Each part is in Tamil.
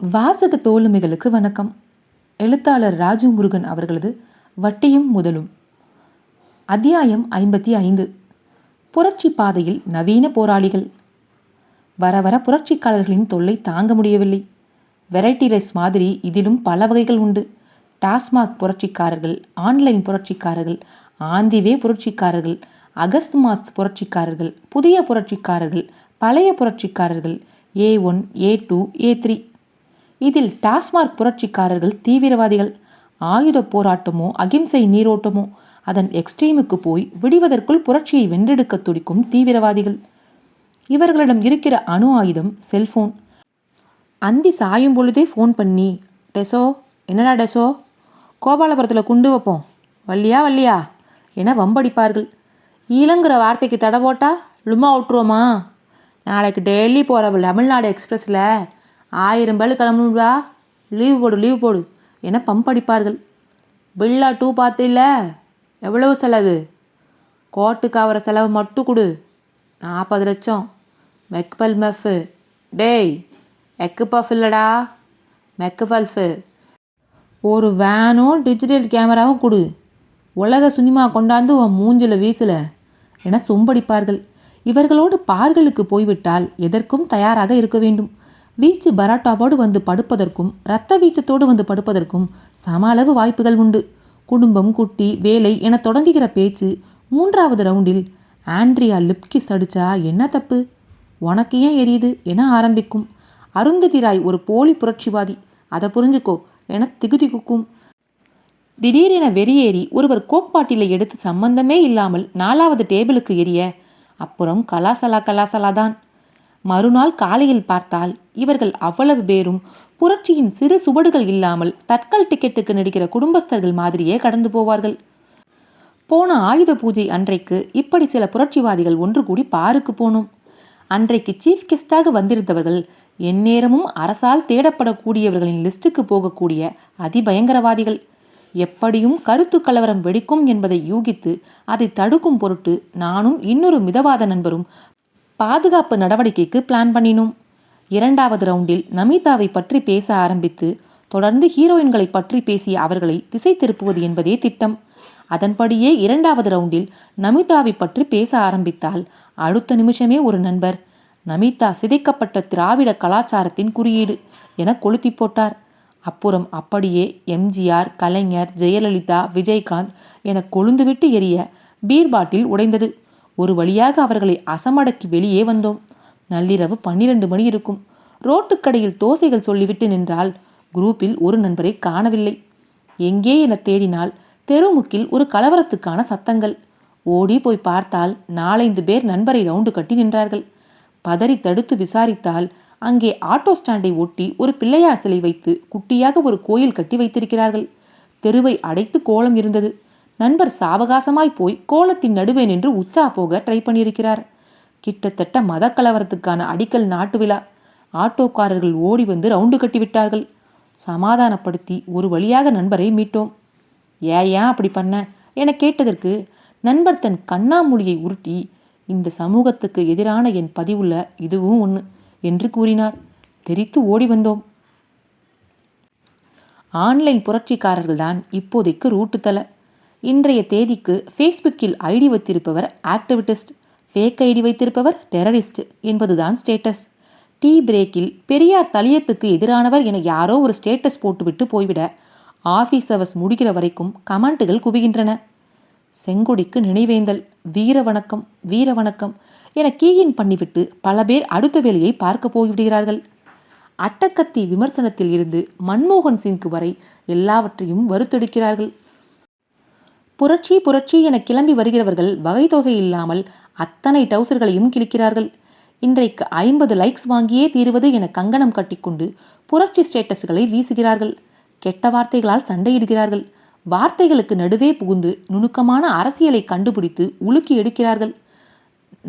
வாசக தோழமைகளுக்கு வணக்கம். எழுத்தாளர் ராஜு முருகன் அவர்களது வட்டியும் முதலும். அத்தியாயம் ஐம்பத்தி ஐந்து. புரட்சி பாதையில் நவீன போராளிகள். வர வர புரட்சிக்காரர்களின் தொல்லை தாங்க முடியவில்லை. வெரைட்டி ரைஸ் மாதிரி இதிலும் பல வகைகள் உண்டு. டாஸ்மாக் புரட்சிக்காரர்கள் ஆன்லைன் புரட்சிக்காரர்கள் ஆந்திவே புரட்சிக்காரர்கள் அகஸ்ட் மாஸ் புரட்சிக்காரர்கள் புதிய புரட்சிக்காரர்கள் பழைய புரட்சிக்காரர்கள் A one A two A three இதில் டாஸ்மாக் புரட்சிக்காரர்கள் தீவிரவாதிகள். ஆயுத போராட்டமோ அகிம்சை நீரோட்டமோ அதன் எக்ஸ்ட்ரீமுக்கு போய் விடுவதற்குள் புரட்சியை வென்றெடுக்க துடிக்கும் தீவிரவாதிகள். இவர்களிடம் இருக்கிற அணு ஆயுதம் செல்போன். அந்தி சாயும் பொழுதே ஃபோன் பண்ணி டெசோ என்னடா டெசோ? கோபாலபுரத்தில் குண்டு வைப்போம். வள்ளியா வள்ளியா? என வம்படிப்பார்கள். ஈழங்கிற வார்த்தைக்கு தடை போட்டா லுமா விட்டுருவோமா? நாளைக்கு டெல்லி போகிற தமிழ்நாடு எக்ஸ்பிரஸில் ஆயிரம் பேர் கிளம்பணும்டா. லீவ் போடு லீவ் போடு. என பம்ப் அடிப்பார்கள்? பில்லா டூ பார்த்தில்ல எவ்வளவு செலவு? கோட்டுக்கு ஆகிற செலவு மட்டும் கொடு. நாற்பது லட்சம். மெக்பல் மெஃபு டேய் எக்கு பஃப் இல்லைடா. மெக்கு பல்ஃபு ஒரு வேனும் டிஜிட்டல் கேமராவும் கொடு. உலக சினிமா கொண்டாந்து உன் மூஞ்சில் வீசல. என சொம்படிப்பார்கள். இவர்களோடு பார்களுக்கு போய்விட்டால் எதற்கும் தயாராக இருக்க வேண்டும். வீச்சு பராட்டாவோடு வந்து படுப்பதற்கும் இரத்த வீச்சத்தோடு வந்து படுப்பதற்கும் சம அளவு வாய்ப்புகள் உண்டு. குடும்பம் குட்டி வேலை என தொடங்குகிற பேச்சு மூன்றாவது ரவுண்டில் ஆண்ட்ரியா லிப்கிஸ் அடித்தா என்ன தப்பு? உனக்கு ஏன் எரியுது என ஆரம்பிக்கும். அருந்ததிராய் ஒரு போலி புரட்சிவாதி. அதை புரிஞ்சுக்கோ என திகுதிகுக்கும். திடீரென வெறியேறி ஒருவர் கோப்பாட்டிலை எடுத்து சம்பந்தமே இல்லாமல் நாலாவது டேபிளுக்கு எரிய அப்புறம் கலாசலா கலாசலா தான் மறுநாள் காலையில் பார்த்தால் இவர்கள் அவ்வளவு பேரும் புரட்சியின் சிறு சுவடுகள் இல்லாமல் தட்கல் டிக்கெட்டுக்கு நடிக்கிற குடும்பஸ்தர்கள் மாதிரியே கடந்து போவார்கள். போன ஆயுத பூஜை அன்றைக்கு இப்படி சில புரட்சிவாதிகள் ஒன்று கூடி பாருக்கு போனோம். அன்றைக்கு சீஃப் கெஸ்டாக வந்திருந்தவர்கள் எந்நேரமும் அரசால் தேடப்படக்கூடியவர்களின் லிஸ்டுக்கு போகக்கூடிய அதிபயங்கரவாதிகள். எப்படியும் கருத்து கலவரம் வெடிக்கும் என்பதை யூகித்து அதை தடுக்கும் பொருட்டு நானும் இன்னொரு மிதவாத நண்பரும் பாதுகாப்பு நடவடிக்கைக்கு பிளான் பண்ணினோம். இரண்டாவது ரவுண்டில் நமிதாவை பற்றி பேச ஆரம்பித்து தொடர்ந்து ஹீரோயின்களை பற்றி பேசிய அவர்களை திசை திருப்புவது என்பதே திட்டம். அதன்படியே இரண்டாவது ரவுண்டில் நமிதாவை பற்றி பேச ஆரம்பித்தால் அடுத்த நிமிஷமே ஒரு நண்பர் நமிதா சிதைக்கப்பட்ட திராவிட கலாச்சாரத்தின் குறியீடு என கொளுத்தி போட்டார். அப்புறம் அப்படியே எம்ஜிஆர் கலைஞர் ஜெயலலிதா விஜயகாந்த் என கொழுந்துவிட்டு எரிய பீர் பாட்டில் உடைந்தது. ஒரு வழியாக அவர்களை அசமடக்கி வெளியே வந்தோம். நள்ளிரவு பன்னிரண்டு மணி இருக்கும். ரோட்டுக்கடையில் தோசைகள் சொல்லிவிட்டு நின்றால் குரூப்பில் ஒரு நண்பரை காணவில்லை. எங்கே என தேடினால் தெருமுக்கில் ஒரு கலவரத்துக்கான சத்தங்கள். ஓடி போய் பார்த்தால் நாலைந்து பேர் நண்பரை ரவுண்டு கட்டி நின்றார்கள். பதறி தடுத்து விசாரித்தால் அங்கே ஆட்டோ ஸ்டாண்டை ஒட்டி ஒரு பிள்ளையார் சிலை வைத்து குட்டியாக ஒரு கோயில் கட்டி வைத்திருக்கிறார்கள். தெருவை அடைத்து கோலம் இருந்தது. நண்பர் சாவகாசமாய் போய் கோலத்தின் நடுவே நின்று உச்சா போக ட்ரை பண்ணியிருக்கிறார். கிட்டத்தட்ட மத கலவரத்துக்கான அடிக்கல் நாட்டு விழா. ஆட்டோக்காரர்கள் ஓடி வந்து ரவுண்டு கட்டிவிட்டார்கள் சமாதானப்படுத்தி ஒரு வழியாக நண்பரை மீட்டோம். ஏன் ஏன் அப்படி பண்ண? என கேட்டதற்கு நண்பர் தன் கண்ணாமூடியை உருட்டி இந்த சமூகத்துக்கு எதிரான என் பதிவுள்ள இதுவும் ஒன்று என்று கூறினார். தெரித்து ஓடி வந்தோம். ஆன்லைன் புரட்சிக்காரர்கள்தான் இப்போதைக்கு ரூட்டு தலை. இன்றைய தேதிக்கு ஃபேஸ்புக்கில் ஐடி வைத்திருப்பவர் ஆக்டிவிட்டிஸ்ட் ஃபேக் ஐடி வைத்திருப்பவர் டெரரிஸ்ட் என்பதுதான் ஸ்டேட்டஸ் டீ பிரேக்கில் பெரியார் தலியத்துக்கு எதிரானவர் என யாரோ ஒரு ஸ்டேட்டஸ் போட்டுவிட்டு போய்விட ஆஃபீஸ் அவர்ஸ் முடிகிற வரைக்கும் கமெண்ட்டுகள் குவிகின்றன. செங்கொடிக்கு நினைவேந்தல் வீர வணக்கம் வீர வணக்கம் என கீயின் பண்ணிவிட்டு பல பேர் அடுத்த வேலையை பார்க்க போய்விடுகிறார்கள். அட்டக்கத்தி விமர்சனத்தில் இருந்து மன்மோகன் சிங்க்கு வரை எல்லாவற்றையும் வருத்தெடுக்கிறார்கள் புரட்சி புரட்சி என கிளம்பி வருகிறவர்கள் வகை தொகை இல்லாமல் அத்தனை டவுசர்களையும் கிழிக்கிறார்கள். இன்றைக்கு ஐம்பது லைக்ஸ் வாங்கியே தீருவது என கங்கணம் கட்டிக்கொண்டு புரட்சி ஸ்டேட்டஸ்களை வீசுகிறார்கள். கெட்ட வார்த்தைகளால் சண்டையிடுகிறார்கள். வார்த்தைகளுக்கு நடுவே புகுந்து நுணுக்கமான அரசியலை கண்டுபிடித்து உலுக்கி எடுக்கிறார்கள்.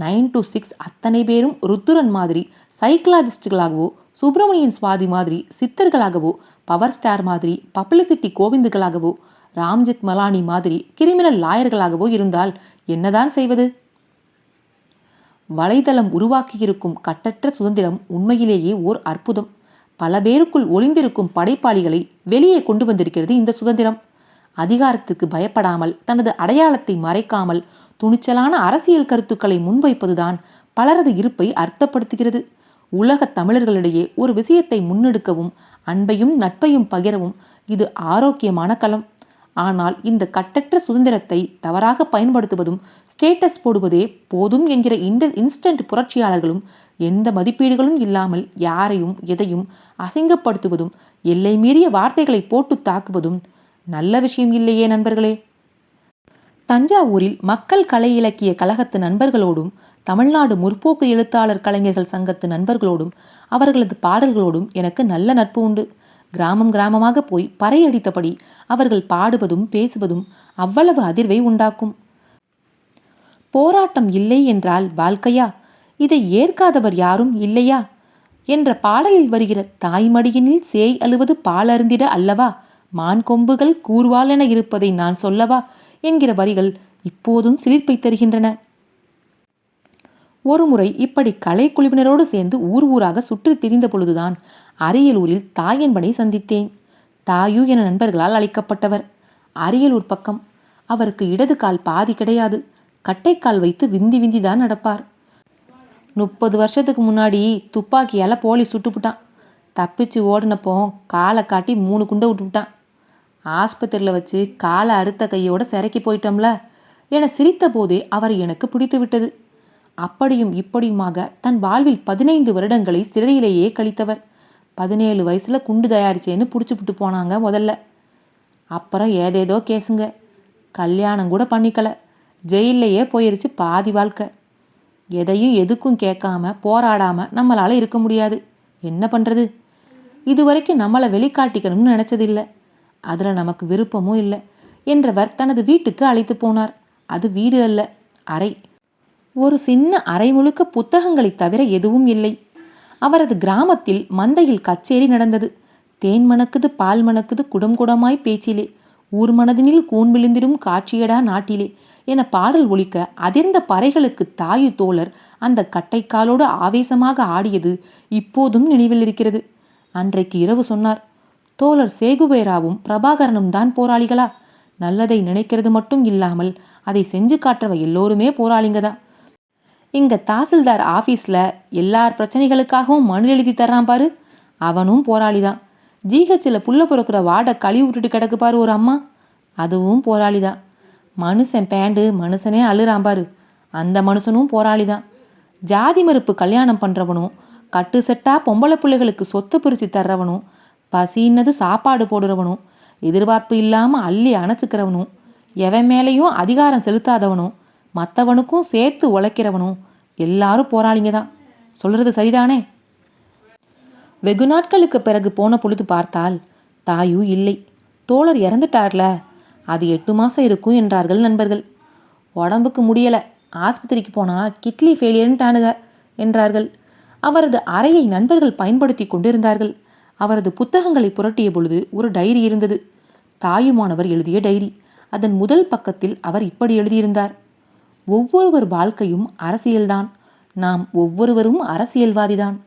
நைன் டு சிக்ஸ் அத்தனை பேரும் ருத்துரன் மாதிரி சைக்கலாஜிஸ்டுகளாகவோ சுப்பிரமணியன் சுவாதி மாதிரி சித்தர்களாகவோ பவர் ஸ்டார் மாதிரி பப்ளிசிட்டி கோவிந்துகளாகவோ ராம்ஜித் மலானி மாதிரி கிரிமினல் லாயர்களாகவோ இருந்தால் என்னதான் செய்வது? வலைதளம் உருவாக்கியிருக்கும் கட்டற்ற சுதந்திரம் உண்மையிலேயே ஓர் அற்புதம். பல பேருக்குள் ஒளிந்திருக்கும் படைப்பாளிகளை வெளியே கொண்டு வந்திருக்கிறது இந்த சுதந்திரம். அதிகாரத்துக்கு பயப்படாமல் தனது அடையாளத்தை மறைக்காமல் துணிச்சலான அரசியல் கருத்துக்களை முன்வைப்பதுதான் பலரது இருப்பை அர்த்தப்படுத்துகிறது. உலகத் தமிழர்களிடையே ஒரு விஷயத்தை முன்னெடுக்கவும் அன்பையும் நட்பையும் பகிரவும் இது ஆரோக்கியமான களம். ஆனால் இந்த கட்டற்ற சுதந்திரத்தை தவறாக பயன்படுத்துவதும் ஸ்டேட்டஸ் போடுவதே போதும் என்கிற இன்ட இன்ஸ்டன்ட் புரட்சியாளர்களும் எந்த மதிப்பீடுகளும் இல்லாமல் யாரையும் எதையும் அசிங்கப்படுத்துவதும் எல்லை மீறிய வார்த்தைகளை போட்டு தாக்குவதும் நல்ல விஷயம் இல்லையே நண்பர்களே. தஞ்சாவூரில் மக்கள் கலை இலக்கிய கழகத்து நண்பர்களோடும் தமிழ்நாடு முற்போக்கு எழுத்தாளர் கலைஞர்கள் சங்கத்து நண்பர்களோடும் அவர்களது பாடல்களோடும் எனக்கு நல்ல நட்பு உண்டு. கிராமம் கிராமமாக போய் பறையடித்தபடி அவர்கள் பாடுவதும் பேசுவதும் அவ்வளவு அதிர்வை உண்டாக்கும். போராட்டம் இல்லை என்றால் வாழ்க்கையா? இதை ஏற்காதவர் யாரும் இல்லையா? என்ற பாடலில் வருகிற தாய்மடியினில் சேய் அழுவது பால் அருந்திட அல்லவா? மான் கொம்புகள் கூர்வாளென இருப்பதை நான் சொல்லவா? என்கிற வரிகள் இப்போதும் சிலிர்ப்பை தருகின்றன. ஒருமுறை இப்படி கலைக்குழுவினரோடு சேர்ந்து ஊர் ஊராக சுற்றி திரிந்த பொழுதுதான் அரியலூரில் தாயன்பனை சந்தித்தேன். தாயு என நண்பர்களால் அழைக்கப்பட்டவர். அரியலூர் பக்கம். அவருக்கு இடது கால் பாதி கிடையாது. கட்டைக்கால் வைத்து விந்தி விந்தி தான் நடப்பார். முப்பது வருஷத்துக்கு முன்னாடி துப்பாக்கியால் போலீஸ் சுட்டுப்புட்டான் தப்பிச்சு ஓடினப்போ காலை காட்டி மூணு குண்டை விட்டுவிட்டான் ஆஸ்பத்திரியில் வச்சு காலை அறுத்த கையோட சிறைக்கு போயிட்டோம்ல. என சிரித்த போதே அவர் எனக்கு பிடித்து விட்டது. அப்படியும் இப்படியுமாக தன் வாழ்வில் பதினைந்து வருடங்களை சிறையிலேயே கழித்தவர். பதினேழு வயசில் குண்டு தயாரிச்சேன்னு பிடிச்சிப்புட்டு போனாங்க முதல்ல. அப்புறம் ஏதேதோ கேஸுங்க. கல்யாணம் கூட பண்ணிக்கல. ஜெயிலையே போயிருச்சு பாதி வாழ்க்கை. எதையும் எதுக்கும் கேட்காம போராடாம நம்மளால இருக்க முடியாது. என்ன பண்ணுறது இது வரைக்கும் நம்மளை வெளிக்காட்டிக்கணும்னு நினச்சதில்லை. அதில் நமக்கு விருப்பமும் இல்லை. என்றவர் தனது வீட்டுக்கு அழைத்து போனார். அது வீடு அல்ல அறை. ஒரு சின்ன அறை முழுக்க புத்தகங்களைத் தவிர எதுவும் இல்லை. அவரது கிராமத்தில் மந்தையில் கச்சேரி நடந்தது. தேன் மணக்குது பால் மணக்குது குடம் குடமாய் பேச்சிலே. ஊர் மனதினில் கூன் விழுந்திடும் காட்சியடா நாட்டிலே என பாடல் ஒலிக்க அதிர்ந்த பறைகளுக்கு தாயு தோழர் அந்த கட்டைக்காலோடு ஆவேசமாக ஆடியது இப்போதும் நினைவில் இருக்கிறது. அன்றைக்கு இரவு சொன்னார் தோழர் சேகுபேராவும் பிரபாகரனும் தான் போராளிகளா? நல்லதை நினைக்கிறது மட்டும் இல்லாமல் அதை செஞ்சு காட்டுறவ எல்லோருமே போராளிங்க தான். இங்கே தாசில்தார் ஆஃபீஸில் எல்லார் பிரச்சனைகளுக்காகவும் மனு எழுதி தர்றான் பாரு. அவனும் போராளி தான் ஜிஹெச்சில் புள்ள பிறக்கிற வாடை கழுவி விட்டுட்டு கிடக்கு பாரு ஒரு அம்மா. அதுவும் போராளி தான் மனுஷன் பேண்டு மனுஷனே அழுறான் பாரு. அந்த மனுஷனும் போராளி தான் ஜாதி மறுப்பு கல்யாணம் பண்ணுறவனும் கட்டு செட்டா பொம்பளை பிள்ளைகளுக்கு சொத்து பிரித்து தர்றவனும் பசின்னது சாப்பாடு போடுறவனும் எதிர்பார்ப்பு இல்லாமல் அள்ளி அணைச்சிக்கிறவனும் எவன் மேலேயும் அதிகாரம் செலுத்தாதவனும் மற்றவனுக்கும் சேர்த்து உழைக்கிறவனும் எல்லாரும் போராளிங்க தான் சொல்கிறது சரிதானே? வெகு நாட்களுக்கு பிறகு போன பொழுது பார்த்தால் தாயும் இல்லை. தோழர் இறந்துட்டார்ல அது எட்டு மாதம் இருக்கும் என்றார்கள் நண்பர்கள். உடம்புக்கு முடியலை ஆஸ்பத்திரிக்கு போனால் கிட்லி ஃபெயிலியர்ன்ட்டானுங்க என்றார்கள். அவரது அறையை நண்பர்கள் பயன்படுத்தி கொண்டிருந்தார்கள். அவரது புத்தகங்களை புரட்டிய பொழுது ஒரு டைரி இருந்தது. தாயுமானவர் எழுதிய டைரி. அதன் முதல் பக்கத்தில் அவர் இப்படி எழுதியிருந்தார். ஒவ்வொருவர் வாழ்க்கையும் அரசியல்தான். நாம் ஒவ்வொருவரும் அரசியல்வாதிதான்.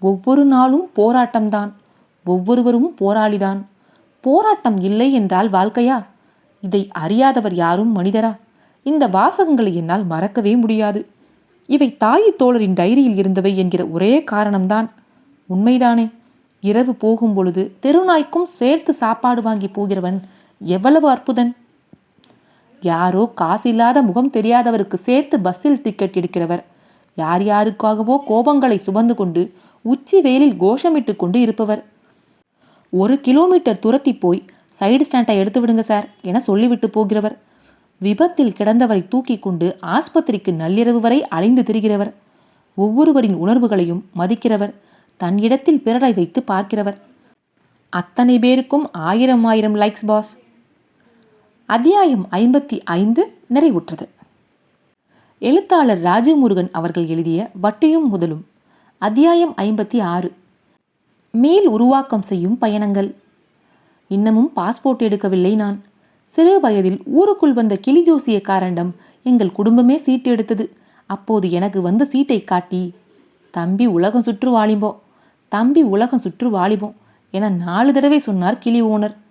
ஒவ்வொரு நாளும் போராட்டம்தான். ஒவ்வொருவரும் போராளிதான். போராட்டம் இல்லை என்றால் வாழ்க்கையா? இதை அறியாதவர் யாரும் மனிதரா? இந்த வாசகங்களை என்னால் மறக்கவே முடியாது. இவை தாயு தோழரின் டைரியில் இருந்தவை என்கிற ஒரே காரணம்தான். உண்மைதானே? இரவு போகும் பொழுது தெருநாய்க்கும் சேர்த்து சாப்பாடு வாங்கி போகிறவன் எவ்வளவு அற்புதன்? யாரோ காசில்லாத முகம் தெரியாதவருக்கு சேர்த்து பஸ்ஸில் டிக்கெட் எடுக்கிறவர். யார் யாருக்காகவோ கோபங்களை சுமந்து கொண்டு உச்சி வெயிலில் கோஷமிட்டு கொண்டு இருப்பவர். ஒரு கிலோமீட்டர் துரத்தி போய் சைடு ஸ்டாண்டை எடுத்து விடுங்க சார் என சொல்லிவிட்டு போகிறவர். விபத்தில் கிடந்தவரை தூக்கி கொண்டு ஆஸ்பத்திரிக்கு நள்ளிரவு வரை அலைந்து திரிகிறவர். ஒவ்வொருவரின் உணர்வுகளையும் மதிக்கிறவர். தன் இடத்தில் பிறரை வைத்து பார்க்கிறவர். அத்தனை பேருக்கும் ஆயிரம் ஆயிரம் லைக்ஸ் பாஸ் அத்தியாயம் ஐம்பத்தி ஐந்து நிறைவுற்றது. எழுத்தாளர் ராஜீவ் முருகன் அவர்கள் எழுதிய வட்டியும் முதலும் அத்தியாயம் ஐம்பத்தி ஆறு மேல் உருவாக்கம் செய்யும் பயணங்கள். இன்னமும் பாஸ்போர்ட் எடுக்கவில்லை நான். சிறு வயதில் ஊருக்குள் வந்த கிளி ஜோசியக்காரண்டம் எங்கள் குடும்பமே சீட்டு எடுத்தது. அப்போது எனக்கு வந்த சீட்டை காட்டி தம்பி உலகம் சுற்று வாலிபோம் தம்பி உலகம் சுற்று வாலிபோம் என நாலு தடவை சொன்னார் கிளி ஓனர்.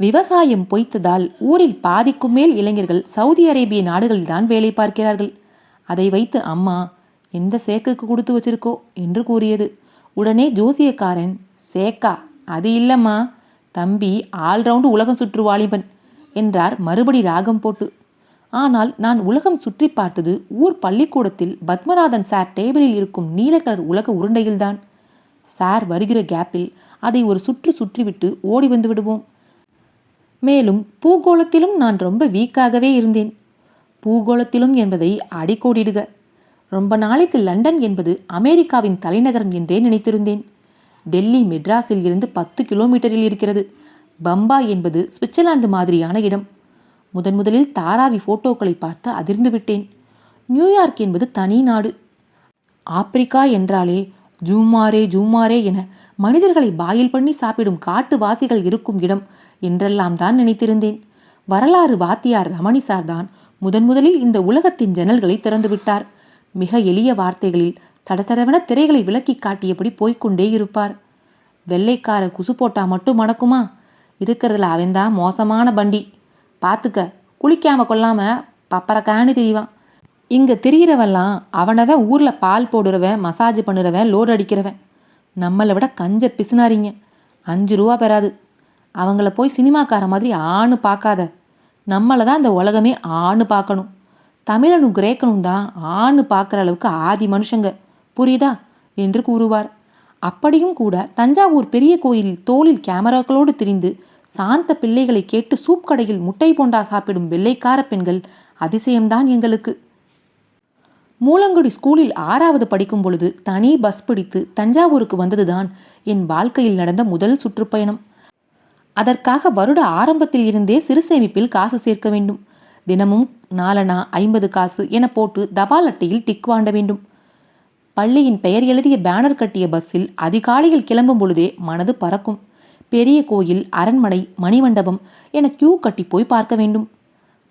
விவசாயம் பொய்த்ததால் ஊரில் பாதிக்கும் மேல் இளைஞர்கள் சவுதி அரேபிய நாடுகளில்தான் வேலை பார்க்கிறார்கள். அதை வைத்து அம்மா எந்த சேக்குக்கு கொடுத்து வச்சிருக்கோ? என்று கூறியது. உடனே ஜோசியக்காரன் சேக்கா அது இல்லம்மா. தம்பி ஆல்ரவுண்டு உலகம் சுற்று வாலிபன் என்றார் மறுபடி ராகம் போட்டு. ஆனால் நான் உலகம் சுற்றி பார்த்தது ஊர் பள்ளிக்கூடத்தில் பத்மநாதன் சார் டேபிளில் இருக்கும் நீல கலர் உலக உருண்டையில்தான். சார் வருகிற கேப்பில் அதை ஒரு சுற்று சுற்றிவிட்டு ஓடி வந்து விடுவோம். மேலும் பூகோளத்திலும் நான் ரொம்ப வீக்காகவே இருந்தேன். பூகோளத்திலும் என்பதை அடிக்கோடிடுக. ரொம்ப நாளைக்கு லண்டன் என்பது அமெரிக்காவின் தலைநகரம் என்றே நினைத்திருந்தேன். டெல்லி மெட்ராஸில் இருந்து பத்து கிலோமீட்டரில் இருக்கிறது. பம்பாய் என்பது சுவிட்சர்லாந்து மாதிரியான இடம். முதன் முதலில் தாராவி போட்டோக்களை பார்த்து அதிர்ந்து விட்டேன். நியூயார்க் என்பது தனி நாடு. ஆப்பிரிக்கா என்றாலே ஜூமாரே ஜூமாரே என மனிதர்களை பாயில் பண்ணி சாப்பிடும் காட்டுவாசிகள் இருக்கும் இடம் என்றெல்லாம் தான் நினைத்திருந்தேன். வரலாறு வாத்தியார் ரமணி சார் தான் முதன் முதலில் இந்த உலகத்தின் ஜன்னல்களை திறந்துவிட்டார் மிக எளிய வார்த்தைகளில் சடசடவென திரைகளை விளக்கி காட்டியபடி போய்க்கொண்டே இருப்பார். வெள்ளைக்கார குசு போட்டா மட்டும் மணக்குமா? இருக்கிறதுல அவன்தான் மோசமான பண்டி. பார்த்துக்க குளிக்காம கொள்ளாம பப்பரக்கான்னு தெரியவான் இங்கே திரியிறவெல்லாம் அவனை தான் ஊரில் பால் போடுறவன் மசாஜ் பண்ணுறவன் லோடு அடிக்கிறவன். நம்மளை விட கஞ்ச பிசுனாரிங்க. அஞ்சு ரூபா பெறாது. அவங்கள போய் சினிமாக்கார மாதிரி ஆணு பார்க்காத. நம்மளை தான் இந்த உலகமே ஆணு பார்க்கணும். தமிழனும் கிரேக்கனும் தான் ஆணு பார்க்குற அளவுக்கு ஆதி மனுஷங்க. புரியுதா? என்று கூறுவார். அப்படியும் கூட தஞ்சாவூர் பெரிய கோயிலில் தோளில் கேமராக்களோடு திரிந்து சாந்த பிள்ளைகளை கேட்டு சூப் கடையில் முட்டை போண்டா சாப்பிடும் வெள்ளைக்கார பெண்கள் அதிசயம்தான் எங்களுக்கு. மூலங்குடி ஸ்கூலில் ஆறாவது படிக்கும் பொழுது தனி பஸ் பிடித்து தஞ்சாவூருக்கு வந்ததுதான் என் வாழ்க்கையில் நடந்த முதல் சுற்றுப்பயணம். அதற்காக வருட ஆரம்பத்தில் இருந்தே சிறு சேமிப்பில் காசு சேர்க்க வேண்டும். தினமும் நாலனா ஐம்பது காசு என போட்டு தபால் அட்டையில் டிக் வாண்ட வேண்டும். பள்ளியின் பெயர் எழுதிய பேனர் கட்டிய பஸ்ஸில் அதிகாலையில் கிளம்பும் பொழுதே மனது பறக்கும். பெரிய கோயில் அரண்மனை மணிமண்டபம் என கியூ கட்டி போய் பார்க்க வேண்டும்.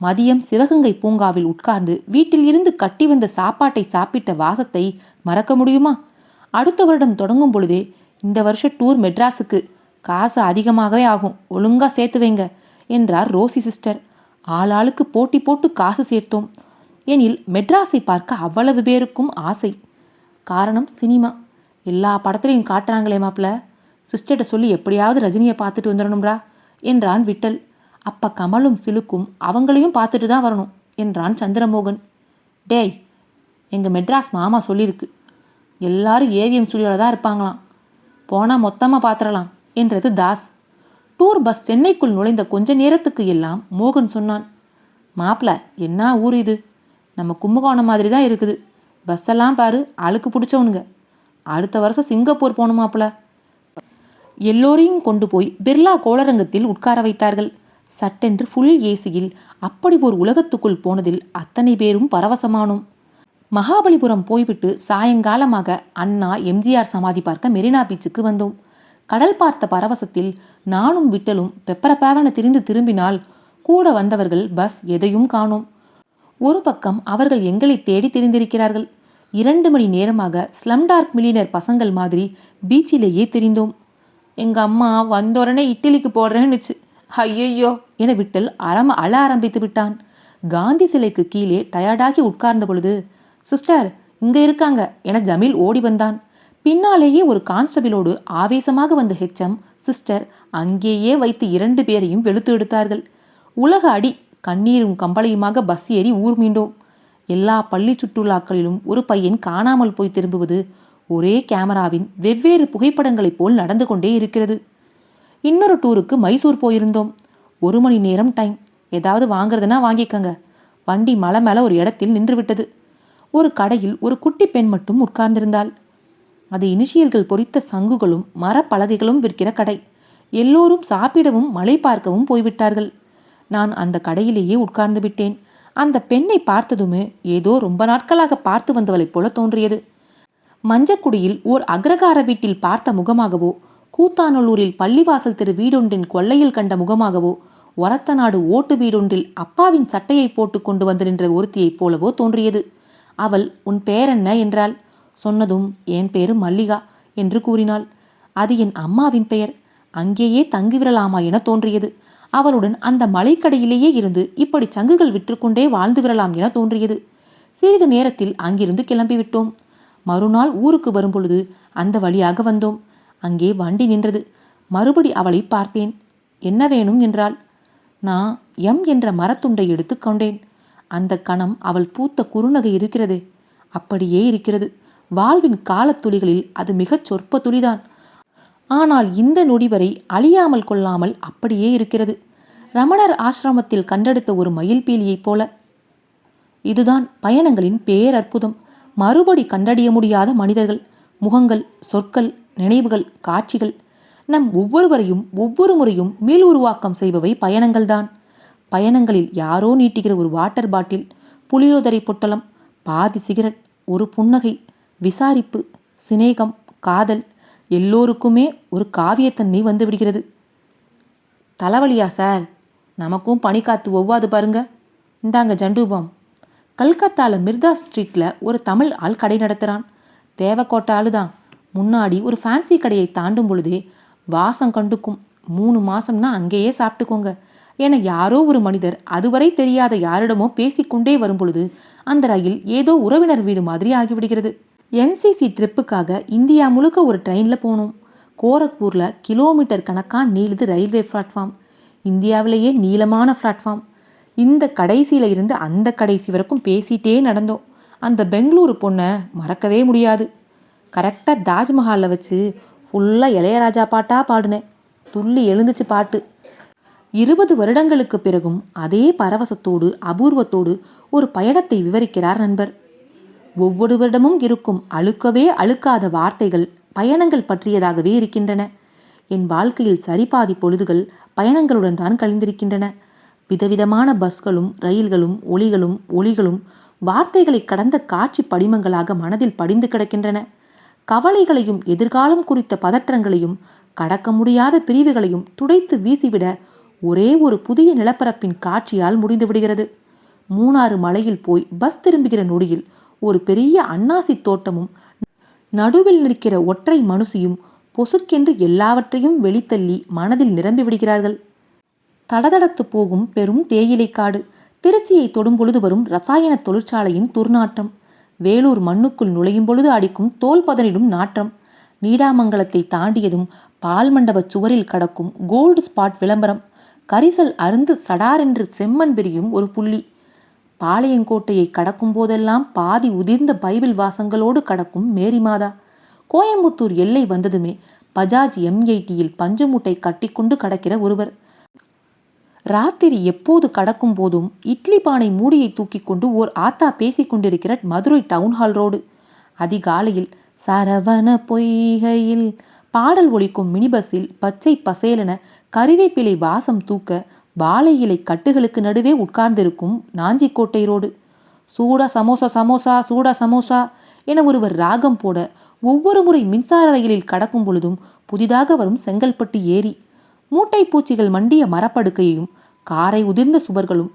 மதியம் சிவகங்கை பூங்காவில் உட்கார்ந்து வீட்டில் இருந்து கட்டி வந்த சாப்பாட்டை சாப்பிட்ட வாசத்தை மறக்க முடியுமா? அடுத்த வருடம் தொடங்கும் பொழுதே இந்த வருஷ டூர் மெட்ராஸுக்கு காசு அதிகமாகவே ஆகும். ஒழுங்கா சேர்த்து வைங்க என்றார் ரோசி சிஸ்டர். ஆளாளுக்கு போட்டி போட்டு காசு சேர்த்தோம். எனில் மெட்ராஸை பார்க்க அவ்வளவு பேருக்கும் ஆசை. காரணம் சினிமா. எல்லா படத்துலையும் காட்டுறாங்களே மாப்பிள்ள. சிஸ்டர்கிட்ட சொல்லி எப்படியாவது ரஜினியை பார்த்துட்டு வந்துடணும்ரா என்றான் விட்டல். அப்ப கமலும் சிலுக்கும் அவங்களையும் பார்த்துட்டு தான் வரணும் என்றான் சந்திரமோகன். டேய் எங்கள் மெட்ராஸ் மாமா சொல்லியிருக்கு எல்லாரும் ஏவிஎம் ஸ்டுடியோவில் தான் இருப்பாங்களாம். போனால் மொத்தமாக பார்த்துடலாம் என்றது தாஸ். டூர் பஸ் சென்னைக்குள் நுழைந்த கொஞ்ச நேரத்துக்கு எல்லாம் மோகன் சொன்னான். மாப்பிள என்ன ஊர் இது? நம்ம கும்பகோணம் மாதிரி தான் இருக்குது. பஸ்ஸெல்லாம் பாரு அழுக்கு பிடிச்சவனுங்க. அடுத்த வருஷம் சிங்கப்பூர் போகணும் மாப்பிள்ள எல்லோரையும் கொண்டு போய் பிர்லா கோளரங்கத்தில் உட்கார வைத்தார்கள். சட்டென்று ஃபுல் ஏசியில் அப்படி ஒரு உலகத்துக்குள் போனதில் அத்தனை பேரும் பரவசமானோம். மகாபலிபுரம் போய்விட்டு சாயங்காலமாக அண்ணா எம்ஜிஆர் சமாதி பார்க்க மெரினா பீச்சுக்கு வந்தோம். கடல் பார்த்த பரவசத்தில் நானும் விட்டலும் பெப்பரப்பேவன திரிந்து திரும்பினால் கூட வந்தவர்கள் பஸ் எதையும் காணோம். ஒரு பக்கம் அவர்கள் எங்களை தேடி தெரிந்திருக்கிறார்கள். இரண்டு மணி நேரமாக ஸ்லம்டார்க் மில்லினர் பசங்கள் மாதிரி பீச்சிலேயே தெரிந்தோம். எங்கள் அம்மா வந்தோடனே இட்லிக்கு போடுறேன்னுச்சு ஐயையோ என விட்டல் அறம அழ ஆரம்பித்து விட்டான். காந்தி சிலைக்கு கீழே டயர்டாகி உட்கார்ந்த பொழுது சிஸ்டர் இங்க இருக்காங்க என ஜமீல் ஓடி வந்தான். பின்னாலேயே ஒரு கான்ஸ்டபிளோடு ஆவேசமாக வந்த ஹெச்எம் சிஸ்டர் அங்கேயே வைத்து இரண்டு பேரையும் வெளுத்து எடுத்தார்கள். உலக அடி கண்ணீரும் கம்பளையுமாக பஸ் ஏறி ஊர் மீண்டோம். எல்லா பள்ளி சுற்றுலாக்களிலும் ஒரு பையன் காணாமல் போய் திரும்புவது ஒரே கேமராவின் வெவ்வேறு புகைப்படங்களைப் போல் நடந்து கொண்டே இருக்கிறது. இன்னொரு டூருக்கு மைசூர் போயிருந்தோம். ஒரு மணி நேரம் டைம் ஏதாவது வாங்குறதுனா வாங்கிக்கங்க. வண்டி மலை மேலே ஒரு இடத்தில் நின்று விட்டது. ஒரு கடையில் ஒரு குட்டி பெண் மட்டும் உட்கார்ந்திருந்தாள். அது இனிஷியல்கள் பொறித்த சங்குகளும் மரப்பலகைகளும் விற்கிற கடை. எல்லோரும் சாப்பிடவும் மலை பார்க்கவும் போய்விட்டார்கள். நான் அந்த கடையிலேயே உட்கார்ந்து விட்டேன். அந்த பெண்ணை பார்த்ததுமே ஏதோ ரொம்ப நாட்களாக பார்த்து வந்தவளைப் போல தோன்றியது. மஞ்சக்குடியில் ஓர் அக்ரகார வீட்டில் பார்த்த முகமாகவோ கூத்தாநல்லூரில் பள்ளிவாசல் திரு வீடொன்றின் கொல்லையில் கண்ட முகமாகவோ ஒரத்த நாடு ஓட்டு வீடொன்றில் அப்பாவின் சட்டையை போட்டு கொண்டு வந்து நின்ற ஒருத்தியைப் போலவோ தோன்றியது. அவள் உன் பேரென்ன? என்றாள். சொன்னதும் என் பேரு மல்லிகா என்று கூறினாள். அது என் அம்மாவின் பெயர். அங்கேயே தங்கிவிடலாமா என தோன்றியது. அவளுடன் அந்த மலைக்கடையிலேயே இருந்து இப்படி சங்குகள் விற்றுக்கொண்டே வாழ்ந்து விடலாம் என தோன்றியது. சிறிது நேரத்தில் அங்கிருந்து கிளம்பிவிட்டோம். மறுநாள் ஊருக்கு வரும்பொழுது அந்த வழியாக வந்தோம். அங்கே வண்டி நின்றது. மறுபடி அவளை பார்த்தேன். என்ன வேணும்? என்றாள். நான் எம் என்ற மரத்துண்டை எடுத்துக்கொண்டேன் அந்த கணம் அவள் பூத்த குறுநகை இருக்கிறதே. அப்படியே இருக்கிறது. வாழ்வின் காலத்துளிகளில் அது மிகச் சொற்ப துளிதான். ஆனால் இந்த நொடி வரை அழியாமல் கொள்ளாமல் அப்படியே இருக்கிறது. ரமணர் ஆசிரமத்தில் கண்டெடுத்த ஒரு மயில் பீலியைப் போல. இதுதான் பயணங்களின் பேரற்புதம். மறுபடி கண்டறிய முடியாத மனிதர்கள். முகங்கள் சொற்கள் நினைவுகள் காட்சிகள் நம் ஒவ்வொருவரையும் ஒவ்வொரு முறையும் மீள் உருவாக்கம் செய்பவை பயணங்கள்தான். பயணங்களில் யாரோ நீட்டுகிற ஒரு வாட்டர் பாட்டில் புளியோதரை பொட்டலம் பாதி சிகரெட் ஒரு புன்னகை விசாரிப்பு சிநேகம் காதல் எல்லோருக்குமே ஒரு காவியத்தன்மை வந்துவிடுகிறது. தலைவலியா சார்? நமக்கும் பனிக்காத்து ஒவ்வாது பாருங்க. இந்தாங்க ஜண்டூபம். கல்கத்தாவில் மிர்தா ஸ்ட்ரீட்டில் ஒரு தமிழ் ஆள் கடை நடத்துகிறான் தேவக்கோட்டை ஆளுதான். முன்னாடி ஒரு ஃபேன்சி கடையை தாண்டும் பொழுதே வாசம் கண்டுக்கும். மூணு மாசம்னா அங்கேயே சாப்பிட்டுக்கோங்க. என யாரோ ஒரு மனிதர் அதுவரை தெரியாத யாரிடமோ பேசிக்கொண்டே வரும்பொழுது அந்த ரயில் ஏதோ உறவினர் வீடு மாதிரி ஆகிவிடுகிறது. என்சிசி ட்ரிப்புக்காக இந்தியா முழுக்க ஒரு ட்ரெயினில் போனோம். கோரக்பூரில் கிலோமீட்டர் கணக்காக நீளுது ரயில்வே பிளாட்ஃபார்ம் இந்தியாவிலேயே நீளமான பிளாட்ஃபார்ம் இந்த கடைசியில் இருந்து அந்த கடைசி வரைக்கும் பேசிட்டே நடந்தோம். அந்த பெங்களூரு பொண்ணை மறக்கவே முடியாது. கரெக்டாக தாஜ்மஹாலில் வச்சு ஃபுல்லாக இளையராஜா பாட்டாக பாடினேன். துள்ளி எழுந்துச்சு பாட்டு. இருபது வருடங்களுக்கு பிறகும் அதே பரவசத்தோடு அபூர்வத்தோடு ஒரு பயணத்தை விவரிக்கிறார் நண்பர். ஒவ்வொரு வருடமும் இருக்கும் அழுக்கவே அழுக்காத வார்த்தைகள் பயணங்கள் பற்றியதாகவே இருக்கின்றன. என் வாழ்க்கையில் சரிபாதி பொழுதுகள் பயணங்களுடன் தான் கழிந்திருக்கின்றன. விதவிதமான பஸ்களும் ரயில்களும் ஒளிகளும் ஒளிகளும் வார்த்தைகளை கடந்த காட்சி படிமங்களாக மனதில் படிந்து கிடக்கின்றன. கவலைகளையும் எதிர்காலம் குறித்த பதற்றங்களையும் கடக்க முடியாத பிரிவுகளையும் துடைத்து வீசிவிட ஒரே ஒரு புதிய நிலப்பரப்பின் காட்சியால் முடிந்துவிடுகிறது மூணாறு மலையில் போய் பஸ் திரும்புகிற நொடியில் ஒரு பெரிய அன்னாசி தோட்டமும் நடுவில் நிற்கிற ஒற்றை மனுஷியும் பொசுக்கென்று எல்லாவற்றையும் வெளித்தள்ளி மனதில் நிரம்பி விடுகிறார்கள். தடதடத்து போகும் பெரும் தேயிலை காடு திருச்சியை தொடும் பொழுது வரும் ரசாயன தொழிற்சாலையின் துர்நாற்றம். வேலூர் மண்ணுக்குள் நுழையும் பொழுது அடிக்கும் தோல் பதனிடும் நாற்றம். நீடாமங்கலத்தை தாண்டியதும் பால் மண்டப சுவரில் கடக்கும் கோல்டு ஸ்பாட் விளம்பரம். கரிசல் அருந்து சடாரென்று செம்மண் விரியும் ஒரு புள்ளி. பாளையங்கோட்டையை கடக்கும் போதெல்லாம் பாதி உதிர்ந்த பைபிள் வாசங்களோடு கடக்கும் மேரி மாதா. கோயம்புத்தூர் எல்லை வந்ததுமே பஜாஜ் எம்ஐடியில் பஞ்சு மூட்டை கட்டிக்கொண்டு கடக்கிற ஒருவர். ராத்திரி எப்போது கடக்கும் போதும் இட்லி பானை மூடியை தூக்கி கொண்டு ஓர் ஆத்தா பேசிக் கொண்டிருக்கிற மதுரை டவுன்ஹால் ரோடு அதிகாலையில் சரவண பொய்கையில் பாடல் ஒலிக்கும் மினி பஸ்ஸில் பச்சை பசேலென கறிவேப்பிலை வாசம் தூக்க வாழை இலை கட்டுகளுக்கு நடுவே உட்கார்ந்திருக்கும் நாஞ்சிக்கோட்டை ரோடு சூடா சமோசா சமோசா சூடா சமோசா என ஒருவர் ராகம் போட ஒவ்வொரு முறை மின்சார ரயிலில் கடக்கும் பொழுதும் புதிதாக வரும் செங்கல்பட்டு ஏரி. மூட்டை பூச்சிகள் மண்டிய மரப்படுக்கையும் காரை உதிர்ந்த சுவர்களும்.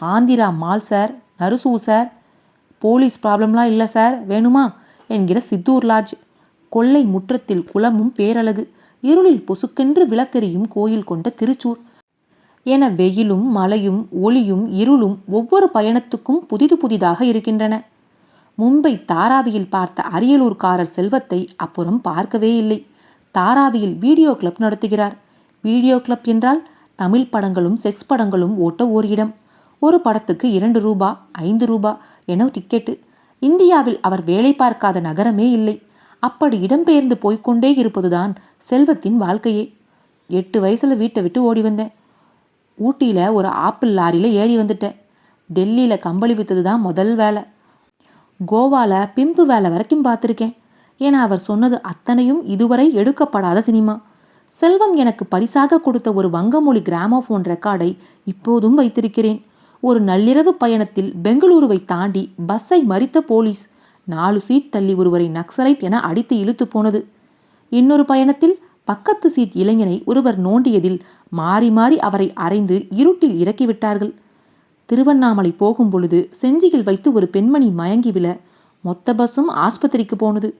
ஆந்திரா மால் சார் நறுசூ சார். போலீஸ் ப்ராப்ளம்லாம் இல்லை சார் வேணுமா? என்கிற சித்தூர் லாட்ஜ். கொல்லை முற்றத்தில் குளமும் பேரழகு. இருளில் பொசுக்கென்று விளக்கெரியும் கோயில் கொண்ட திருச்சூர். என வெயிலும் மழையும் ஒளியும் இருளும் ஒவ்வொரு பயணத்துக்கும் புதிது புதிதாக இருக்கின்றன. மும்பை தாராவியில் பார்த்த அரியலூர்காரர் செல்வத்தை அப்புறம் பார்க்கவே இல்லை. தாராவியில் வீடியோ கிளப் நடத்துகிறார். வீடியோ கிளப் என்றால் தமிழ் படங்களும் செக்ஸ் படங்களும் ஓட்ட ஓர் இடம். ஒரு படத்துக்கு இரண்டு ரூபா ஐந்து ரூபா என டிக்கெட்டு. இந்தியாவில் அவர் வேலை பார்க்காத நகரமே இல்லை. அப்படி இடம்பெயர்ந்து போய்க்கொண்டே இருப்பதுதான் செல்வத்தின் வாழ்க்கையே. எட்டு வயசுல வீட்டை விட்டு ஓடி வந்தேன். ஊட்டியில் ஒரு ஆப்பிள் லாரியில் ஏறி வந்துட்டேன். டெல்லியில் கம்பளி வித்தது தான் முதல் வேலை. கோவாவில் பிம்பு வேலை வரைக்கும் பார்த்துருக்கேன். ஏன்னா அவர் சொன்னது அத்தனையும் இதுவரை எடுக்கப்படாத சினிமா. செல்வம் எனக்கு பரிசாக கொடுத்த ஒரு வங்கமொழி கிராமோஃபோன் ரெக்கார்டை இப்போதும் வைத்திருக்கிறேன். ஒரு நள்ளிரவு பயணத்தில் பெங்களூருவை தாண்டி பஸ்ஸை மறித்த போலீஸ் நாலு சீட் தள்ளி ஒருவரை நக்சலைட் என அடித்து இழுத்து போனது. இன்னொரு பயணத்தில் பக்கத்து சீட் இளைஞனை ஒருவர் நோண்டியதில் மாறி மாறி அவரை அரைந்து இருட்டில் இறக்கிவிட்டார்கள். திருவண்ணாமலை போகும் பொழுது செஞ்சியில் வைத்து ஒரு பெண்மணி மயங்கி விழ மொத்த பஸ்ஸும் ஆஸ்பத்திரிக்கு போனது.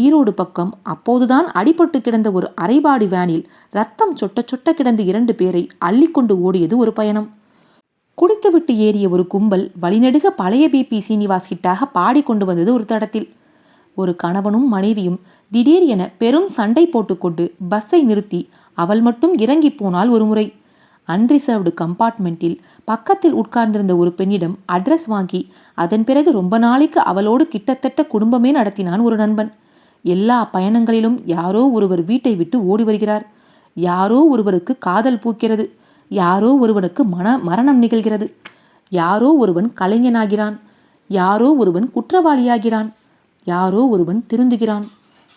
ஈரோடு பக்கம் அப்போதுதான் அடிபட்டு கிடந்த ஒரு அரைபாடி வேனில் ரத்தம் சொட்ட சொட்ட கிடந்த இரண்டு பேரை அள்ளிக்கொண்டு ஓடியது ஒரு பயணம். குடித்துவிட்டு ஏறிய ஒரு கும்பல் வழிநெடுக பழைய பிபி சீனிவாஸ் ஹிட்டாக பாடிக்கொண்டு வந்தது ஒரு தடத்தில். ஒரு கணவனும் மனைவியும் திடீர் என பெரும் சண்டை போட்டுக்கொண்டு பஸ்ஸை நிறுத்தி அவள் மட்டும் இறங்கி போனால் ஒரு முறை. அன்ரிசர்வ்டு கம்பார்ட்மெண்ட்டில் பக்கத்தில் உட்கார்ந்திருந்த ஒரு பெண்ணிடம் அட்ரஸ் வாங்கி அதன் பிறகு ரொம்ப நாளைக்கு அவளோடு கிட்டத்தட்ட குடும்பமே நடத்தினான் ஒரு நண்பன். எல்லா பயணங்களிலும் யாரோ ஒருவர் வீட்டை விட்டு ஓடி வருகிறார். யாரோ ஒருவருக்கு காதல் பூக்கிறது. யாரோ ஒருவனுக்கு மன மரணம் நிகழ்கிறது. யாரோ ஒருவன் கலைஞனாகிறான். யாரோ ஒருவன் குற்றவாளியாகிறான். யாரோ ஒருவன் திருந்துகிறான்.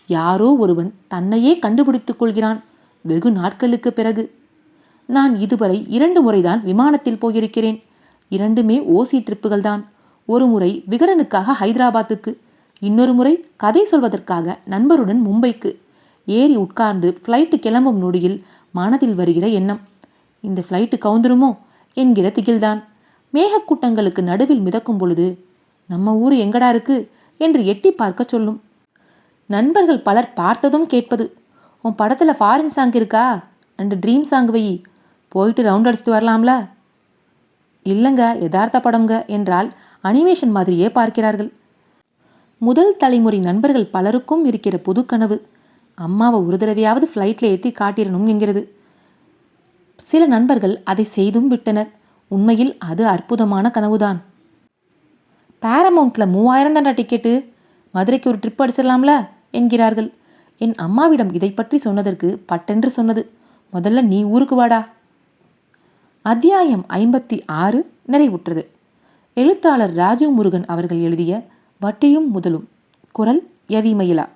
யாரோ ஒருவன் தன்னையே கண்டுபிடித்துக் கொள்கிறான். வெகு நாட்களுக்கு பிறகு. நான் இதுவரை இரண்டு முறைதான் விமானத்தில் போயிருக்கிறேன். இரண்டுமே ஓசி ட்ரிப்புகள் தான் ஒரு முறை விகடனுக்காக ஹைதராபாத்துக்கு. இன்னொரு முறை கதை சொல்வதற்காக நண்பருடன் மும்பைக்கு ஏறி உட்கார்ந்து ஃப்ளைட்டு கிளம்பும் நொடியில் மனதில் வருகிற எண்ணம். இந்த ஃப்ளைட்டு கவுந்துருமோ? என்கிற திகில்தான். மேகக்கூட்டங்களுக்கு நடுவில் மிதக்கும் பொழுது நம்ம ஊர் எங்கடா இருக்கு? என்று எட்டி பார்க்க சொல்லும். நண்பர்கள் பலர் பார்த்ததும் கேட்பது உன் படத்தில் ஃபாரின் சாங் இருக்கா? அண்டு ட்ரீம் சாங் வை. போயிட்டு ரவுண்ட் அடிச்சுட்டு வரலாம்ல. இல்லைங்க யதார்த்த படம்ங்க என்றால் அனிமேஷன் மாதிரியே பார்க்கிறார்கள். முதல் தலைமுறை நண்பர்கள் பலருக்கும் இருக்கிற பொது கனவு அம்மாவை ஒரு தடவையாவது ஃப்ளைட்டில் ஏற்றி காட்டிடணும் என்கிறது. சில நண்பர்கள் அதை செய்தும் விட்டனர். உண்மையில் அது அற்புதமான கனவுதான். பேரமௌண்ட்டில் மூவாயிரம் தான்டா டிக்கெட்டு மதுரைக்கு ஒரு ட்ரிப் அடிச்சிடலாம்ல என்கிறார்கள். என் அம்மாவிடம் இதை பற்றி சொன்னதற்கு பட்டென்று சொன்னது. முதல்ல நீ ஊருக்கு வாடா. அத்தியாயம் ஐம்பத்தி ஆறு நிறைவுற்றது. எழுத்தாளர் ராஜீவ் முருகன் அவர்கள் எழுதிய வட்டியும் முதலும். குரல் எவி மயிலா.